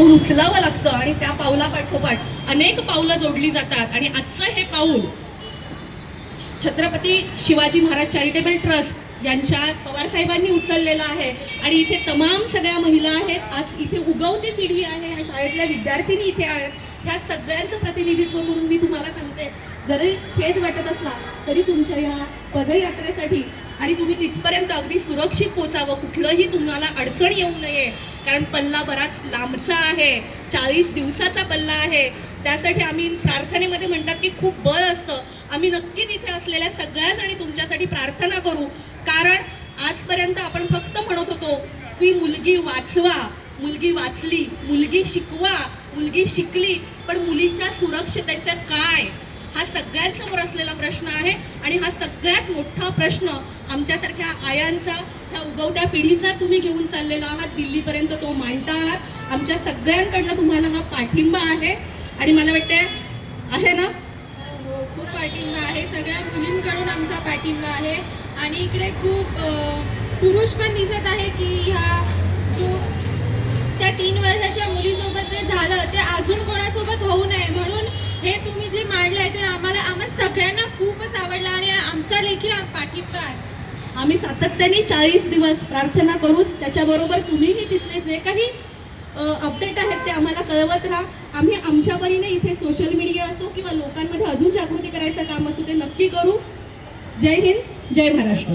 पाऊल उचलावं लागतं आणि त्या पावलापाठोपाठ अनेक पावलं जोडली जातात. आणि आजचं हे पाऊल छत्रपती शिवाजी महाराज चॅरिटेबल ट्रस्ट यांच्या पवार साहेबांनी उचललेलं आहे. आणि इथे तमाम सगळ्या महिला आहेत. आज इथे उगवती पिढी आहे. ह्या शाळेतल्या विद्यार्थिनी इथे आहेत. ह्या सगळ्यांचं प्रतिनिधित्व म्हणून मी तुम्हाला सांगते. जरी खेद वाटत असला तरी तुमच्या या पदयात्रेसाठी आणि तुम्ही तिथपर्यंत अगदी सुरक्षित पोचावं. कुठलंही तुम्हाला अडचण येऊ नये. कारण पल्ला बराच लांबचा आहे. चाळीस दिवसाचा पल्ला आहे. त्यासाठी आम्ही प्रार्थनेमध्ये म्हणतात की खूप बळ असतं. आम्ही नक्कीच इथे असलेल्या सगळ्या जणी तुमच्यासाठी प्रार्थना करू. कारण आजपर्यंत आपण फक्त म्हणत होतो की मुलगी वाचवा मुलगी वाचली मुलगी शिकवा मुलगी शिकली पण मुलीच्या सुरक्षतेचं काय? हा सगळ्यांसमोर असलेला प्रश्न आहे आणि हा सगळ्यात मोठा प्रश्न आमच्यासारख्या आयांचा ह्या उगवत्या पिढीचा तुम्ही घेऊन चाललेला आहात. दिल्लीपर्यंत तो मांडता आहात. आमच्या सगळ्यांकडनं तुम्हाला हा पाठिंबा आहे. आणि मला वाटते आहे ना? हो खूप पाठिंबा आहे. सगळ्या मुलींकडून आमचा पाठिंबा आहे. आणि इकडे खूप पुरुष पण दिसत आहे की ह्या जो त्या तीन वर्षाच्या मुलीसोबत जे झालं ते अजून कोणासोबत होऊ नये म्हणून हे तुम्ही जे मांडलंय ते आम्हाला आम्हा सगळ्यांना खूपच आवडलं आणि आमचा लेखी पाठिंबा आहे. आम्ही सातत्याने चाळीस दिवस प्रार्थना करूच त्याच्याबरोबर तुम्हीही तिथले जे काही अपडेट आहेत ते आम्हाला कळवत राहा. आम्ही आमच्या परीने इथे सोशल मीडिया असो किंवा लोकांमध्ये अजून जागृती करायचं काम असो ते नक्की करू. जय हिंद जय महाराष्ट्र.